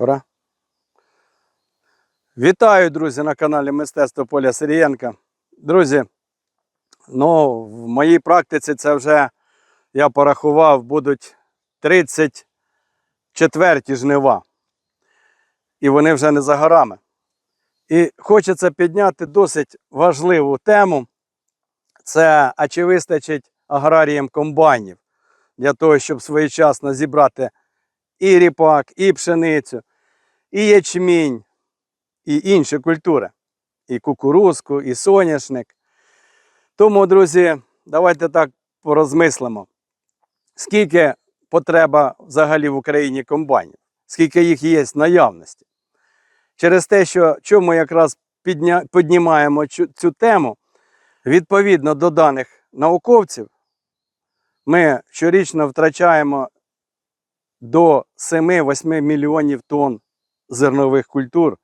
Пора. Вітаю, друзі, на каналі Мистецтво Поля Сирієнка. Друзі, ну, в моїй практиці це вже я порахував, будуть 34 жнива. І вони вже не за горами. І хочеться підняти досить важливу тему. Це а чи вистачить аграріям комбайнів для того, щоб своєчасно зібрати і ріпак, і пшеницю, і ячмінь, і інші культури, і кукурузку, і соняшник. Тому, друзі, давайте так порозмислимо, скільки потреба взагалі в Україні комбайнів, скільки їх є в наявності. Через те, що чому якраз підня... піднімаємо цю, цю тему, відповідно до даних науковців, ми щорічно втрачаємо до 7-8 мільйонів тонн зернових культур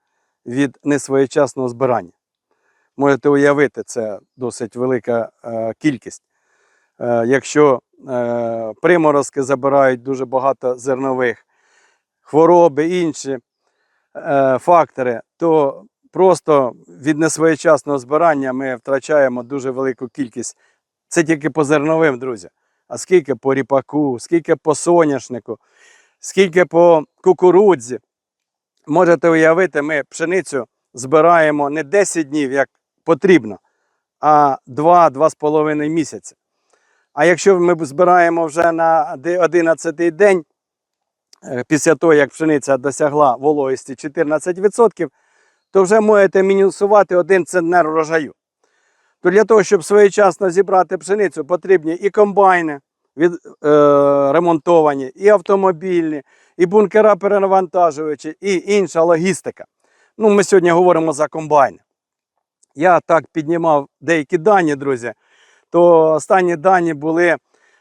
від несвоєчасного збирання. Можете уявити, це досить велика е, кількість. Е, якщо е, приморозки забирають дуже багато зернових, хвороби, інші фактори, то просто від несвоєчасного збирання ми втрачаємо дуже велику кількість. Це тільки по зерновим, друзі. А скільки по ріпаку, скільки по соняшнику, скільки по кукурудзі. Можете уявити, ми пшеницю збираємо не 10 днів, як потрібно, а 2-2,5 місяці. А якщо ми збираємо вже на 11-й день, е, після того, як пшениця досягла вологості 14%, то вже можете мінусувати один центнер урожаю. То для того, щоб своєчасно зібрати пшеницю, потрібні і комбайни від, е, ремонтовані, і автомобільні, і бункера перенавантажувачі, і інша логістика. Ну, ми сьогодні говоримо за комбайни. Я так піднімав деякі дані, друзі. То останні дані були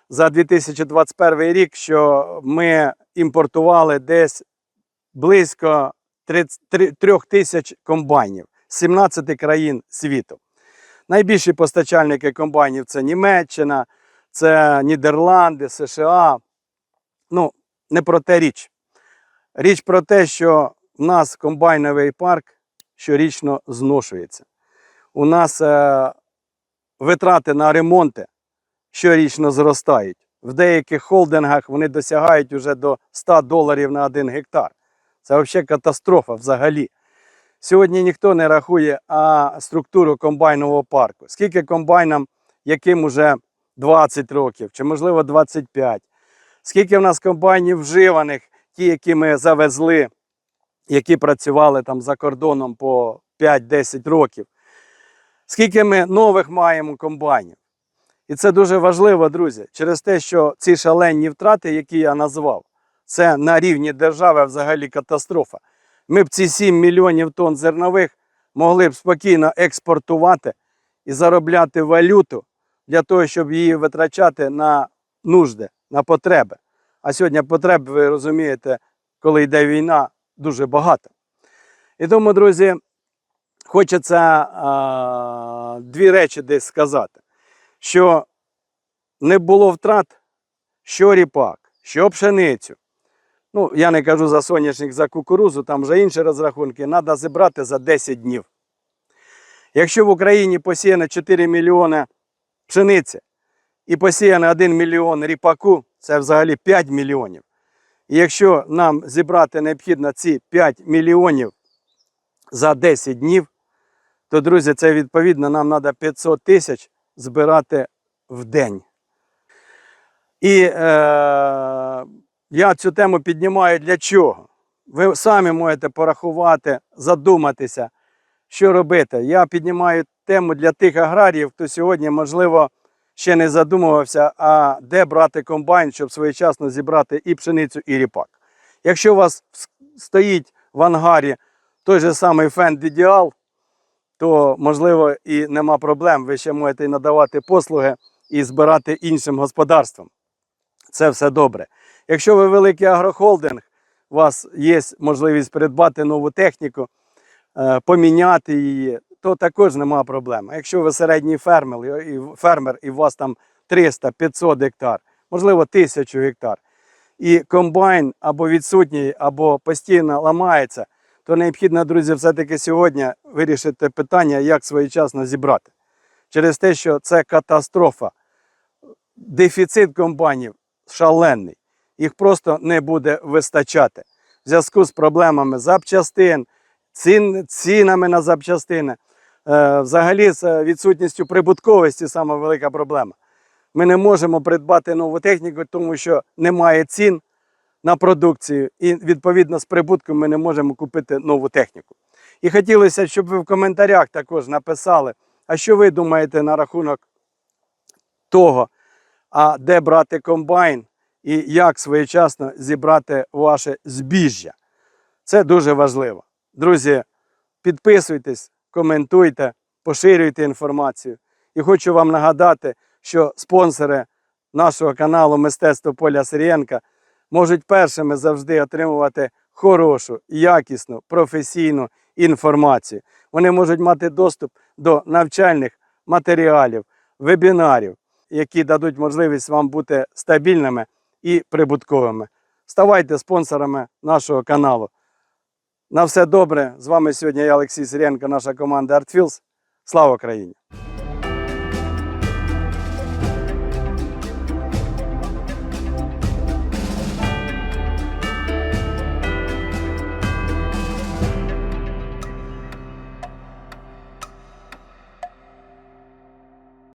за 2021 рік, що ми імпортували десь близько 3 тисяч комбайнів з 17 країн світу. Найбільші постачальники комбайнів це Німеччина, це Нідерланди, США. Ну, не про те річ. Річ про те, що в нас комбайновий парк щорічно зношується. У нас е, витрати на ремонти щорічно зростають. В деяких холдингах вони досягають вже до 100 доларів на один гектар. Це взагалі катастрофа взагалі. Сьогодні ніхто не рахує а, структуру комбайнового парку. Скільки комбайнам, яким уже 20 років, чи можливо 25. Скільки в нас комбайнів вживаних, ті, які ми завезли, які працювали там за кордоном по 5-10 років. Скільки ми нових маємо комбайнів. І це дуже важливо, друзі, через те, що ці шалені втрати, які я назвав, це на рівні держави взагалі катастрофа. Ми б ці 7 мільйонів тонн зернових могли б спокійно експортувати і заробляти валюту для того, щоб її витрачати на нужди, на потреби. А сьогодні потреб, ви розумієте, коли йде війна, дуже багато. І тому, друзі, хочеться а, дві речі десь сказати, що не було втрат, що ріпак, що пшеницю. Ну, я не кажу за соняшник, за кукурузу, там вже інші розрахунки, треба зібрати за 10 днів. Якщо в Україні посіяно 4 мільйони пшениці і посіяно 1 мільйон ріпаку, це взагалі 5 мільйонів. І якщо нам зібрати необхідно ці 5 мільйонів за 10 днів, то, друзі, це відповідно нам треба 500 тисяч збирати в день. І е, я цю тему піднімаю для чого? Ви самі можете порахувати, задуматися, що робити. Я піднімаю тему для тих аграріїв, хто сьогодні, можливо, ще не задумувався, а де брати комбайн, щоб своєчасно зібрати і пшеницю, і ріпак. Якщо у вас стоїть в ангарі той же самий фенд ідеал, то можливо і нема проблем. Ви ще можете і надавати послуги і збирати іншим господарствам. Це все добре. Якщо ви великий агрохолдинг, у вас є можливість придбати нову техніку, е, поміняти її, то також нема проблем. Якщо ви середній фермер і фермер, і у вас там 300-500 гектар, можливо, 1000 гектар. і комбайн або відсутній, або постійно ламається, то необхідно, друзі, все-таки сьогодні вирішити питання, як своєчасно зібрати. Через те, що це катастрофа. Дефіцит комбайнів шалений. Їх просто не буде вистачати. В зв'язку з проблемами запчастин, цін, цінами на запчастини. Е, взагалі, з відсутністю прибутковості саме велика проблема. Ми не можемо придбати нову техніку, тому що немає цін на продукцію, і відповідно з прибутком ми не можемо купити нову техніку. І хотілося, щоб ви в коментарях також написали, а що ви думаєте на рахунок того, а де брати комбайн і як своєчасно зібрати ваше збіжжя. Це дуже важливо. Друзі, підписуйтесь, коментуйте, поширюйте інформацію. І хочу вам нагадати, що спонсори нашого каналу Мистецтво Поля Сирієнка можуть першими завжди отримувати хорошу, якісну, професійну інформацію. Вони можуть мати доступ до навчальних матеріалів, вебінарів, які дадуть можливість вам бути стабільними і прибутковими. Ставайте спонсорами нашого каналу. На все добре. З вами сьогодні я Олексій Сиренко, наша команда ArtFields. Слава Україні!